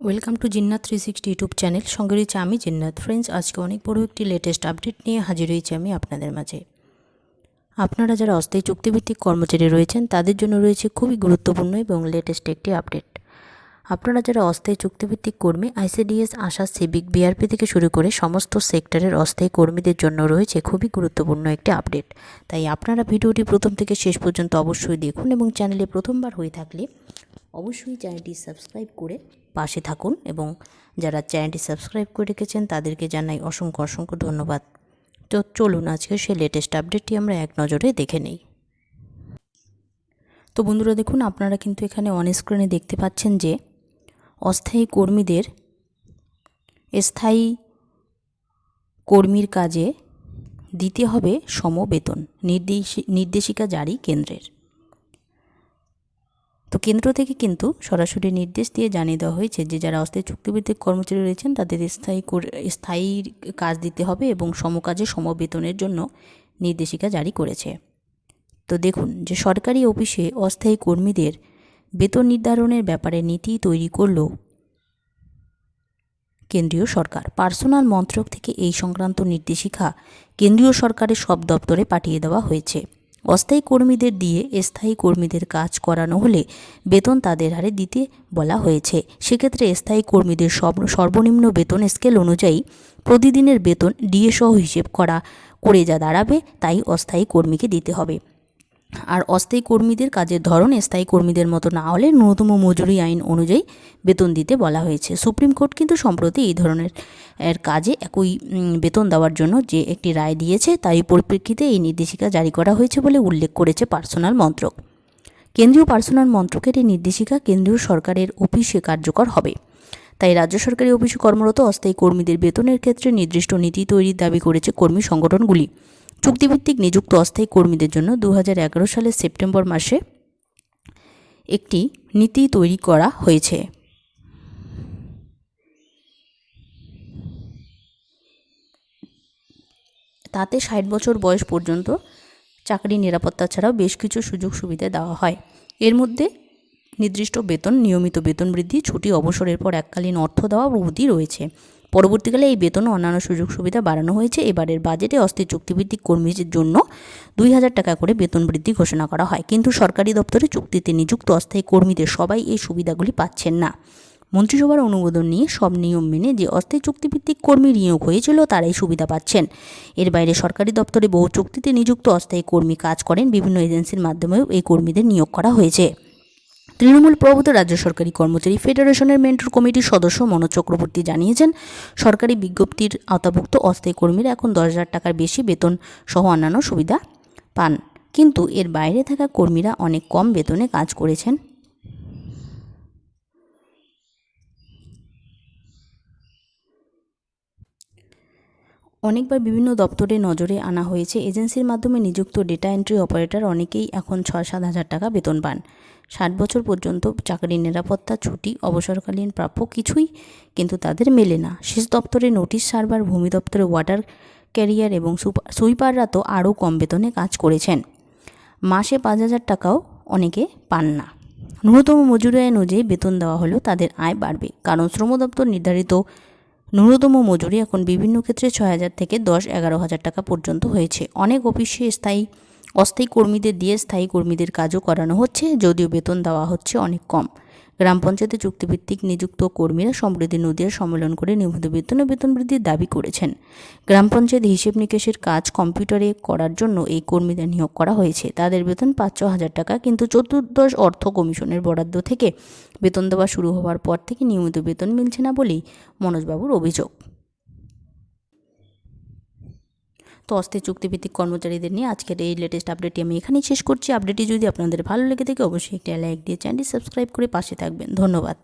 Welcome to Jinnat three sixty YouTube channel সঙ্গে রয়েছে আমি জিন্নাত। ফ্রেন্ডস আজকে অনেক বড় একটি লেটেস্ট আপডেট নিয়ে হাজির হয়েছি আমি আপনাদের মাঝে। আপনারা যারা অস্থায়ী চুক্তিভিত্তিক কর্মচারী রয়েছেন, তাদের জন্য রয়েছে খুবই গুরুত্বপূর্ণ এবং লেটেস্ট একটি আপডেট আপনারা যারা অস্থায়ী চুক্তিভিত্তিক কর্মী আইসিডিএস আশা সিভিক বিআরপি থেকে শুরু করে সমস্ত সেক্টরের অস্থায়ী কর্মীদের জন্য রয়েছে খুবই গুরুত্বপূর্ণ একটি আপডেট তাই আপনারা ভিডিওটি প্রথম থেকে শেষ পর্যন্ত অবশ্যই দেখুন এবং চ্যানেলে প্রথমবার হয়ে থাকলে অবশ্যই চ্যানেলটি সাবস্ক্রাইব করে পাশে থাকুন এবং যারা চ্যানেলটি সাবস্ক্রাইব করে রেখেছেন তাদেরকে জানাই অসংখ্য অসংখ্য ধন্যবাদ। তো চলুন আজকে সেই লেটেস্ট আপডেটটি আমরা এক নজরে দেখে নেই। তো বন্ধুরা দেখুন, আপনারা কিন্তু এখানে অন স্ক্রিনে দেখতে পাচ্ছেন যে অস্থায়ী কর্মীদের স্থায়ী কর্মীর কাজে দিতে হবে সমবেতন, নির্দেশ, নির্দেশিকা জারি কেন্দ্রের। তো কেন্দ্র থেকে কিন্তু সরাসরি নির্দেশ দিয়ে জানিয়ে দেওয়া হয়েছে যে যারা অস্থায়ী চুক্তিভিত্তিক কর্মচারী রয়েছেন, তাদের স্থায়ী স্থায়ী কাজ দিতে হবে এবং সমকাজে সমবেতনের জন্য নির্দেশিকা জারি করেছে। তো দেখুন যে সরকারি অফিসে অস্থায়ী কর্মীদের বেতন নির্ধারণের ব্যাপারে নীতি তৈরি করল কেন্দ্রীয় সরকার। পার্সোনাল মন্ত্রক থেকে এই সংক্রান্ত নির্দেশিকা কেন্দ্রীয় সরকারের সব দপ্তরে পাঠিয়ে দেওয়া হয়েছে। অস্থায়ী কর্মীদের দিয়ে স্থায়ী কর্মীদের কাজ করানো হলে বেতন তাদের হারে দিতে বলা হয়েছে। সেক্ষেত্রে স্থায়ী কর্মীদের সর্বনিম্ন বেতন স্কেল অনুযায়ী প্রতিদিনের বেতন ডিএসহ হিসেব করা, করে যা দাঁড়াবে, তাই অস্থায়ী কর্মীকে দিতে হবে। আর অস্থায়ী কর্মীদের কাজের ধরন স্থায়ী কর্মীদের মতো না হলে ন্যূনতম মজুরি আইন অনুযায়ী বেতন দিতে বলা হয়েছে। সুপ্রিম কোর্ট কিন্তু সম্প্রতি এই ধরনের, এর কাজে একই বেতন দেওয়ার জন্য যে একটি রায় দিয়েছে তাই পরিপ্রেক্ষিতে এই নির্দেশিকা জারি করা হয়েছে বলে উল্লেখ করেছে পার্সোনাল মন্ত্রক। কেন্দ্রীয় পার্সোনাল মন্ত্রকের এই নির্দেশিকা কেন্দ্রীয় সরকারের অফিসে কার্যকর হবে। তাই রাজ্য সরকারি অফিসে কর্মরত অস্থায়ী কর্মীদের বেতনের ক্ষেত্রে নির্দিষ্ট নীতি তৈরির দাবি করেছে কর্মী সংগঠনগুলি। চুক্তিভিত্তিক নিযুক্ত অস্থায়ী কর্মীদের জন্য দু হাজার এগারো সালের সেপ্টেম্বর মাসে একটি নীতি তৈরি করা হয়েছে। তাতে ষাট বছর বয়স পর্যন্ত চাকরি নিরাপত্তা ছাড়াও বেশ কিছু সুযোগ সুবিধা দেওয়া হয়। এর মধ্যে নির্দিষ্ট বেতন, নিয়মিত বেতন বৃদ্ধি, ছুটি, অবসরের পর এককালীন অর্থ দেওয়া প্রভৃতি রয়েছে। পরবর্তীকালে এই বেতন ও অন্যান্য সুযোগ সুবিধা বাড়ানো হয়েছে। এবারের বাজেটে অস্থির চুক্তিভিত্তিক কর্মীদের জন্য দুই হাজার টাকা করে বেতন বৃদ্ধি ঘোষণা করা হয়। কিন্তু সরকারি দপ্তরে চুক্তিতে নিযুক্ত অস্থায়ী কর্মীদের সবাই এই সুবিধাগুলি পাচ্ছেন না। মন্ত্রিসভার অনুমোদন নিয়ে সব নিয়ম মেনে যে অস্থায়ী চুক্তিভিত্তিক কর্মী নিয়োগ হয়েছিল, তারাই সুবিধা পাচ্ছেন। এর বাইরে সরকারি দপ্তরে বহু চুক্তিতে নিযুক্ত অস্থায়ী কর্মী কাজ করেন। বিভিন্ন এজেন্সির মাধ্যমেও এই কর্মীদের নিয়োগ করা হয়েছে। তৃণমূল প্রভূত রাজ্য সরকারি কর্মচারী ফেডারেশনের মেন্টর কমিটির সদস্য মনোজ চক্রবর্তী জানিয়েছেন, সরকারি বিজ্ঞপ্তির আওতাভুক্ত অস্থায়ী কর্মীরা এখন দশ হাজার টাকার বেশি বেতন সহ অন্যান্য সুবিধা পান। কিন্তু এর বাইরে থাকা কর্মীরা অনেক কম বেতনে কাজ করেছেন। অনেকবার বিভিন্ন দপ্তরে নজরে আনা হয়েছে, এজেন্সির মাধ্যমে নিযুক্ত ডেটা এন্ট্রি অপারেটর অনেকেই এখন ছয় সাত হাজার টাকা বেতন পান। ষাট বছর পর্যন্ত চাকরির নিরাপত্তা, ছুটি, অবসরকালীন প্রাপ্য কিছুই কিন্তু তাদের মেলে না। শেষ দপ্তরে নোটিশ সার্ভার ভূমি দপ্তরে ওয়াটার ক্যারিয়ার এবং সুইপাররা তো আরও কম বেতনে কাজ করেছেন। মাসে পাঁচ হাজার টাকাও অনেকে পান না। ন্যূনতম মজুরি আয় অনুযায়ী বেতন দেওয়া হলেও তাদের আয় বাড়বে। কারণ শ্রম দপ্তর নির্ধারিত ন্যূনতম মজুরি এখন বিভিন্ন ক্ষেত্রে ছয় হাজার থেকে দশ এগারো হাজার টাকা পর্যন্ত হয়েছে। অনেক অফিসে স্থায়ী অস্থায়ী কর্মীদের দিয়ে স্থায়ী কর্মীদের কাজও করানো হচ্ছে, যদিও বেতন দেওয়া হচ্ছে অনেক কম। গ্রাম পঞ্চায়েতে চুক্তিভিত্তিক নিযুক্ত কর্মীরা সমৃদ্ধি নদীর সম্মেলন করে নিয়মিত বেতন ও বেতন বৃদ্ধির দাবি করেছেন। গ্রাম পঞ্চায়েত হিসেব নিকেশের কাজ কম্পিউটারে করার জন্য এই কর্মীদের নিয়োগ করা হয়েছে। তাদের বেতন পাঁচ ছ হাজার টাকা, কিন্তু চতুর্দশ অর্থ কমিশনের বরাদ্দ থেকে বেতন দেওয়া শুরু হওয়ার পর থেকে নিয়মিত বেতন মিলছে না বলেই মনোজবাবুর অভিযোগ। তো অস্থায়ী চুক্তিভিত্তিক কর্মচারীদের নিয়ে আজকের এই লেটেস্ট আপডেটটি আমি এখানেই শেষ করছি। আপডেটটি যদি আপনাদের ভালো লেগে থাকে, অবশ্যই একটা লাইক দিয়ে চ্যানেলটি সাবস্ক্রাইব করে পাশে থাকবেন। ধন্যবাদ।